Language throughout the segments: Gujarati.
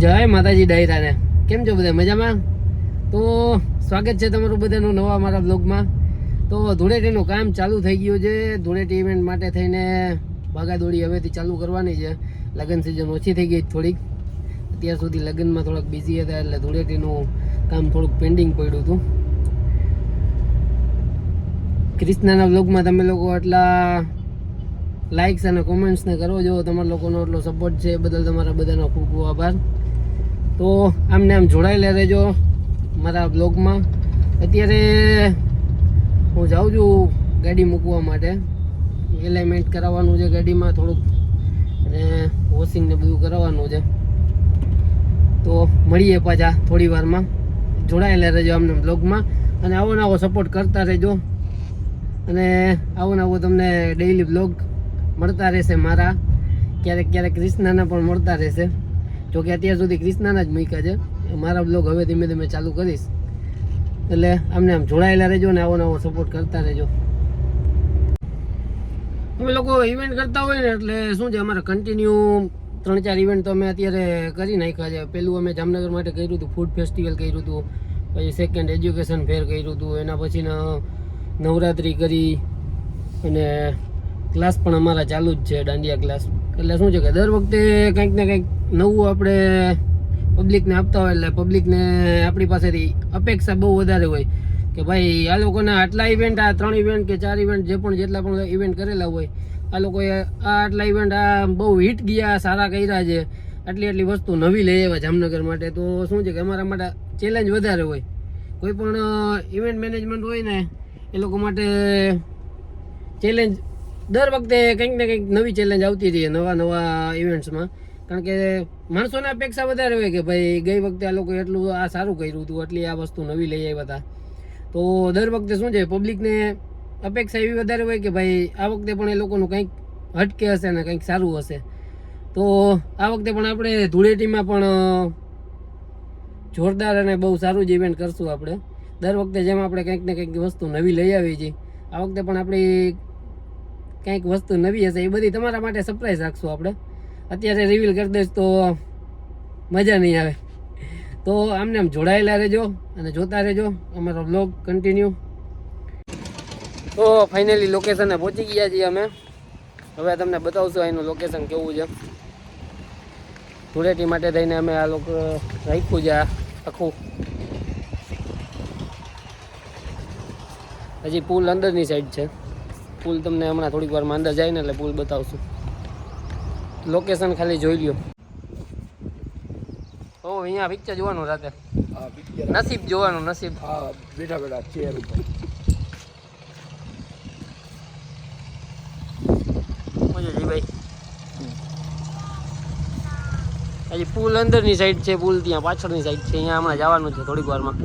જય માતાજી ડાયરાને કેમ છો બધા? મજામાં? તો સ્વાગત છે તમારું બધાનું નવા મારા બ્લોગમાં. તો ધૂળેટીનું કામ ચાલુ થઈ ગયું છે. ધૂળેટી ઇવેન્ટ માટે થઈને ભાગાદોડી હવેથી ચાલુ કરવાની છે. લગ્ન સિઝન ઓછી થઈ ગઈ થોડીક. અત્યાર સુધી લગ્નમાં થોડાક બિઝી હતા એટલે ધૂળેટીનું કામ થોડુંક પેન્ડિંગ પડ્યું હતું. ક્રિષ્નાના બ્લોગમાં તમે લોકો આટલા લાઇક્સ અને કોમેન્ટ્સને કરો જો તમારા લોકોનો એટલો સપોર્ટ છે એ બદલ તમારા બધાનો ખૂબ ખૂબ આભાર. તો આમને આમ જોડાયેલા રહેજો મારા બ્લોગમાં અત્યારે હું જાઉં છું ગાડી મૂકવા માટે. એલાઇમેન્ટ કરાવવાનું છે ગાડીમાં થોડુંક. અને વોશિંગ ને બધું કરાવવાનું છે. તો મળીએ પાછા થોડી વારમાં. જોડાયેલા રહેજો આમને બ્લોગમાં અને આવો નવો સપોર્ટ કરતા રહેજો. અને આવો નવો તમને ડેઈલી બ્લોગ મળતા રહેશે મારા. ક્યારેક ક્યારેક ક્રિષ્નાના પણ મળતા રહેશે. જો કે અત્યાર સુધી ક્રિષ્નાના જ મૂક્યા છે. મારા બ્લોગ હવે ધીમે ધીમે ચાલુ કરીશ. એટલે આમને આમ જોડાયેલા રહેજો ને આવો નવો સપોર્ટ કરતા રહેજો. અમે લોકો ઇવેન્ટ કરતા હોય ને એટલે શું છે, અમારે કન્ટિન્યુ ત્રણ ચાર ઇવેન્ટ તો અમે અત્યારે કરી નાખ્યા છે. પેલું અમે જામનગર માટે કર્યું હતું ફૂડ ફેસ્ટિવલ કર્યું હતું. પછી સેકન્ડ એજ્યુકેશન ફેર કર્યું હતું. એના પછીના નવરાત્રિ કરી અને ક્લાસ પણ અમારા ચાલુ જ છે, દાંડિયા ક્લાસ એટલે શું છે કે દર વખતે કંઈક ને કંઈક નવું આપણે પબ્લિકને આપતા હોય એટલે પબ્લિકને આપણી પાસેથી અપેક્ષા બહુ વધારે હોય કે ભાઈ, આ લોકોના આટલા ઇવેન્ટ આ ત્રણ ઇવેન્ટ કે ચાર ઇવેન્ટ જે પણ જેટલા પણ ઇવેન્ટ કરેલા હોય, આ લોકોએ આ આટલા ઇવેન્ટ આ બહુ હિટ ગયા, સારા કર્યા છે. આટલી આટલી વસ્તુ નવી લઈ આવ્યા જામનગર માટે. તો શું છે કે અમારા માટે ચેલેન્જ વધારે હોય. કોઈ પણ ઇવેન્ટ મેનેજમેન્ટ હોય ને, એ લોકો માટે ચેલેન્જ દર વખતે કંઈક ને કંઈક નવી ચેલેન્જ આવતી હતી નવા નવા ઇવેન્ટ્સમાં કારણ કે માણસોના અપેક્ષા વધારે હોય કે ભાઈ ગઈ વખતે આ લોકો એટલું આ સારું કર્યું હતું એટલી આ વસ્તુ નવી લઈ આવ્યા હતા. તો દર વખતે શું છે પબ્લિકને અપેક્ષા એવી વધારે હોય કે ભાઈ આ વખતે પણ એ લોકોનું કંઈક હટકે હશે ને કંઈક સારું હશે. તો આ વખતે પણ આપણે ધૂળેટીમાં પણ જોરદાર અને બહુ સારું જ ઇવેન્ટ કરશું આપણે. દર વખતે જેમ આપણે કંઈક ને કંઈક વસ્તુ નવી લઈ આવી છીએ, આ વખતે પણ આપણી કંઈક વસ્તુ નવી હશે, એ બધી તમારા માટે સરપ્રાઈઝ રાખશું આપણે. અત્યારે રિવીલ કરી દઈશ તો મજા નહીં આવે. તો આમને આમ જોડાયેલા રહેજો અને જોતા રહેજો. અમારો બ્લોગ કન્ટિન્યુ તો ફાઇનલી લોકેશને પહોંચી ગયા છીએ અમે. હવે તમને બતાવશું અહીંનું લોકેશન કેવું છે. ધૂળેટી માટે થઈને અમે આ લોકો રાખ્યું છે આખું. હજી પુલ અંદરની સાઈડ છે. પુલ તમને હમણાં થોડીક વારમાં અંદર જાય ને એટલે પુલ બતાવશું. લોકેશન ખાલી જોઈ લ્યો. ઓ અહીંયા પિક્ચર જોવાનું રાતે. નસીબ જોવાનું નસીબ. હા બેઠા બેઠા ચેર ઉપર. ભાઈ હજી પુલ અંદરની સાઈડ છે પુલ ત્યાં પાછળની સાઈડ છે અહીંયા હમણાં જવાનું છે થોડીક વારમાં.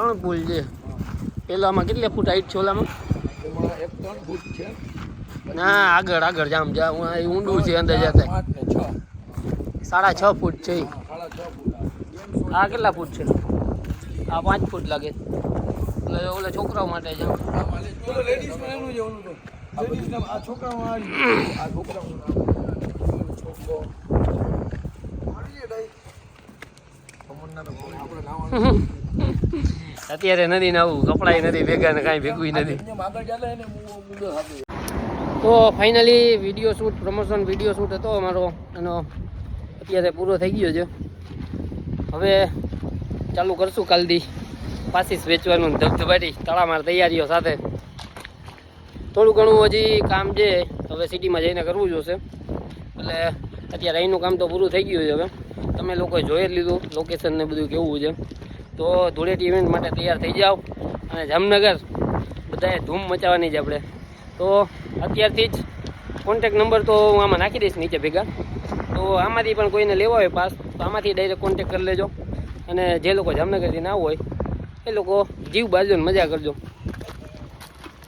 ત્રણ પુલ છે. પેલામાં કેટલા ફૂટ હાઈટ છે ઓલામાં? એક ત્રણ ફૂટ છે. ના આગળ આગળ જામ જા ઊંડું છે અંદર જતા. સાડા છ ફૂટ છે. આ કેટલા ફૂટ છે? આ પાંચ ફૂટ લાગે. એટલે ઓલા છોકરાઓ માટે છે. આમાં અત્યારે નથી નવું કપડાય નથી ભેગા ને કાંઈ ભેગું નથી. તો finally video shoot promotion video shoot હતો અમારો એનો અત્યારે પૂરો થઈ ગયો છે. હવે ચાલુ કરશું કાલથી. પાસીસ વેચવાનું ધબધબાટી તળામાર તૈયારીઓ સાથે. થોડું ઘણું હજી કામ છે હવે સિટીમાં જઈને કરવું જોશે એટલે અત્યારે અહીંનું કામ તો પૂરું થઈ ગયું છે હવે. તમે લોકોએ જોઈ જ લીધું લોકેશન ને બધું કેવું છે. તો ધૂળેટી ઇવેન્ટ માટે તૈયાર થઈ જાઓ. અને જામનગર બધાએ ધૂમ મચાવવાની છે આપણે. તો અત્યારથી જ કોન્ટેક નંબર તો હું આમાં નાખી દઈશ નીચે ભેગા. તો આમાંથી પણ કોઈને લેવા હોય પાસ, તો આમાંથી ડાયરેક્ટ કોન્ટેક કરી લેજો. અને જે લોકો જામનગરથી ના હોય, એ લોકો જીવ બાજુને મજા કરજો.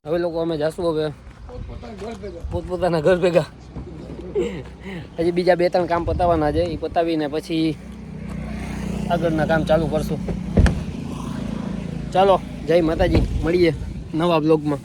હવે લોકો અમે જાશું હવે. પોતપોતાના ઘર ભેગા. હજી બીજા બે ત્રણ કામ પતાવવાના છે એ પતાવીને પછી આગળના કામ ચાલુ કરશું. ચાલો જય માતાજી મળીએ નવા બ્લોગમાં